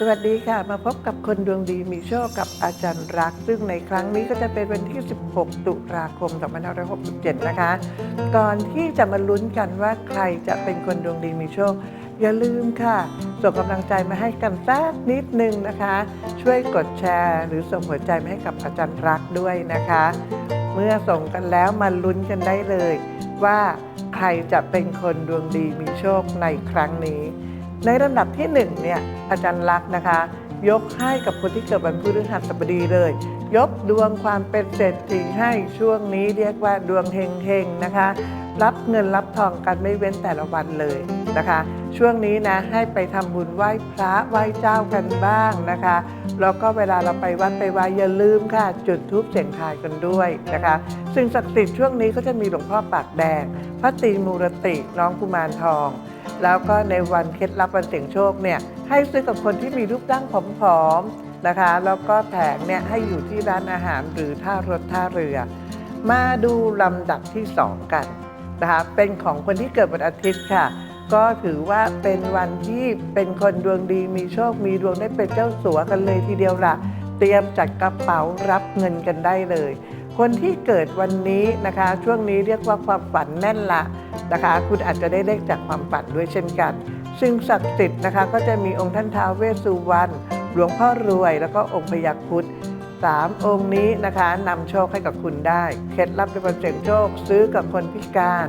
สวัสดีค่ะ มาพบกับคนดวงดีมีโชคกับอาจารย์รัก ซึ่งในครั้งนี้ก็จะเป็นวันที่ 16 ตุลาคม 2567 นะคะ ก่อนที่จะมาลุ้นกันว่าใครจะเป็นคนดวงดีมีโชค อย่าลืมค่ะ ส่งกำลังใจมาให้กันสักนิดนึงนะคะ ช่วยกดแชร์ หรือส่งหัวใจมาให้กับอาจารย์รักด้วยนะคะ เมื่อส่งกันแล้วมาลุ้นกันได้เลย ว่าใครจะเป็นคนดวงดีมีโชคในครั้งนี้ ในลำดับที่หนึ่งเนี่ยอาจารย์ลักษณ์นะคะ ยกให้กับคนที่เกิดวันพฤหัสบดีเลย ยกดวงความเป็นเศรษฐีให้ช่วงนี้เรียกว่าดวงเฮงๆนะคะ รับเงินรับทองกันไม่เว้นแต่ละวันเลยนะคะ ช่วงนี้นะให้ไปทำบุญไหว้พระไหว้เจ้ากันบ้างนะคะแล้วก็เวลาเราไปวัดไปวาอย่าลืมค่ะ จุดทูปเสียงทายกันด้วยนะคะสิ่งศักดิ์สิทธิ์ช่วงนี้ก็จะมีหลวงพ่อปากแดงพระตรีมูรติน้องกุมารทอง แล้วก็ในวันเคล็ดลับวันเสี่ยงโชคเนี่ยให้ซื้อกับคนที่มีรูปร่างผอมๆนะคะแล้วก็แผงเนี่ยให้อยู่ที่ร้านอาหารหรือท่ารถท่าเรือ มาดูลำดับที่ 2 กันนะคะเป็นของคนที่เกิดวันอาทิตย์ค่ะ ก็ถือว่าเป็นวันที่เป็นคนดวงดีมีโชคมีดวงได้เป็นเจ้าสัวกันเลยทีเดียวล่ะ เตรียมจัดกระเป๋ารับเงินกันได้เลย คนที่เกิดวันนี้นะคะ ช่วงนี้เรียกว่าความฝันแน่นละ นะคะ คุณอาจจะได้เลขจากความฝันด้วยเช่นกัน ซึ่งศักดิ์สิทธิ์นะคะก็จะมีองค์ท่านท้าวเวสสุวรรณหลวงพ่อรวย แล้วก็องค์พยัคฆ์พุทธสามองค์นี้นะคะนำโชคให้กับคุณได้เคล็ดลับในวันเสี่ยงโชคซื้อกับคนพิการ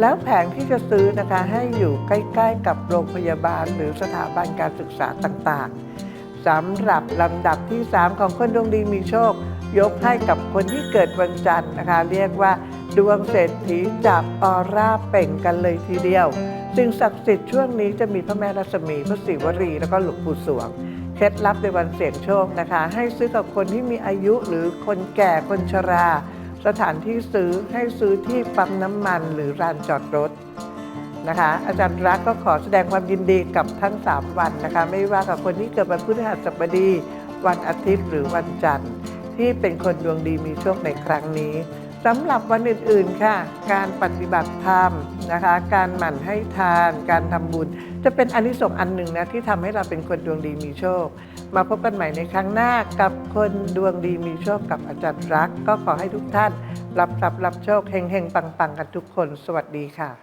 แล้วแผงที่จะซื้อนะคะให้อยู่ใกล้ๆ กับโรงพยาบาล หรือสถาบันการศึกษาต่างๆสำหรับลำดับที่ 3 ของคนดวงดีมีโชค ยกให้กับคนที่เกิดวันจันทร์นะคะ เรียกว่า ดวงเศรษฐีจับออร่าเป่งกันเลยทีเดียวสิ่งศักดิ์สิทธิ์ช่วงนี้จะมีพระแม่รัศมีพระศิวรี แล้วก็หลวงปู่สวง เคล็ดลับในวันเสี่ยงโชคนะคะ ให้ซื้อกับคนที่มีอายุหรือคนแก่คนชรา สถานที่ซื้อให้ซื้อที่ปั๊มน้ำมันหรือร้านจอดรถนะคะ อาจารย์รักก็ขอแสดงความยินดีกับทั้ง 3 วันนะคะ ไม่ว่ากับคนที่เกิดวันพฤหัสบดี วันอาทิตย์หรือวันจันทร์ ที่เป็นคนดวงดีมีโชคในครั้งนี้ สำหรับวันอื่นๆค่ะ การปฏิบัติธรรมนะคะ การหมั่นให้ทาน การทำบุญ จะเป็นอนนิสงส์อันหนึ่งนะที่ทำให้เราเป็นคนดวงดีมีโชค มาพบกันใหม่ในครั้งหน้ากับคนดวงดีมีโชคกับอาจารย์รัก ก็ขอให้ทุกท่าน รับทรัพย์รับโชคเฮงๆปังๆ กันทุกคน สวัสดีค่ะ